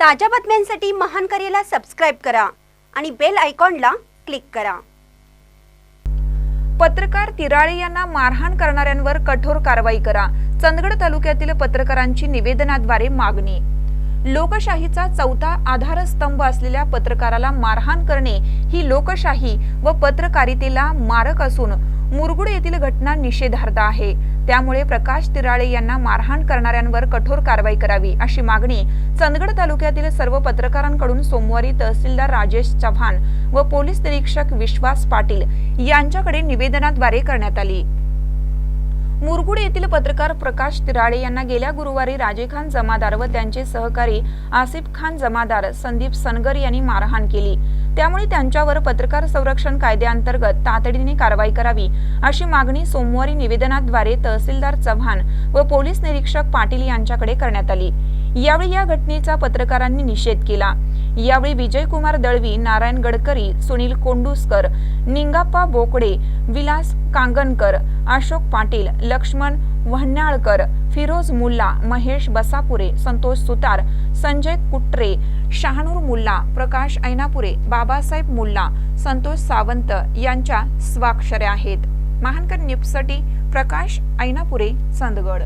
ताज्या बातम्यांसाठी महान करेला सबस्क्राईब करा आणि बेल आयकॉनला क्लिक करा. पत्रकार तिराळे यांना मारहाण करणाऱ्यांवर कठोर कारवाई करा. चंदगड तालुक्यातील पत्रकारांची निवेदनाद्वारे मागणी. लोकशाहीचा चौथा आधारस्तंभ असलेल्या पत्रकाराला मारहाण करणे ही लोकशाही व पत्रकारितेला मारक असून मुरगुड येथील घटना निषेधार्ह आहे. त्यामुळे प्रकाश तिराळे यांना मारहाण करणाऱ्यांवर कठोर कारवाई करावी अशी मागणी चंदगड तालुक्यातील सर्व पत्रकारांकडून सोमवारी तहसीलदार राजेश चव्हाण व पोलीस निरीक्षक विश्वास पाटील यांच्याकडे निवेदनाद्वारे करण्यात आली. मुरगुड येथील पत्रकार प्रकाश तिराळे यांना गेल्या गुरुवारी राजे खान जमादार व त्यांचे सहकारी आसिफ खान जमादार संदीप सनगर यांनी मारहाण केली. त्यामुळे त्यांच्यावर पत्रकार संरक्षण कायद्याअंतर्गत तातडीने कारवाई करावी अशी मागणी सोमवारी निवेदनाद्वारे तहसीलदार चव्हाण व पोलीस निरीक्षक पाटील यांच्याकडे करण्यात आली. यावेळी या घटनेचा पत्रकारांनी निषेध केला. यावेळी विजयकुमार दळवी नारायण गडकरी सुनील कोंडुसकर निंगाप्पा बोकडे विलास कांगणकर अशोक पाटील लक्ष्मण वहन्याळकर फिरोज मुल्ला महेश बसापुरे संतोष सुतार संजय कुट्रे शहानूर मुल्ला प्रकाश ऐनापुरे बाबासाहेब मुल्ला संतोष सावंत यांच्या स्वाक्षऱ्या आहेत. महानकर निपसटी प्रकाश ऐनापुरे चंदगड.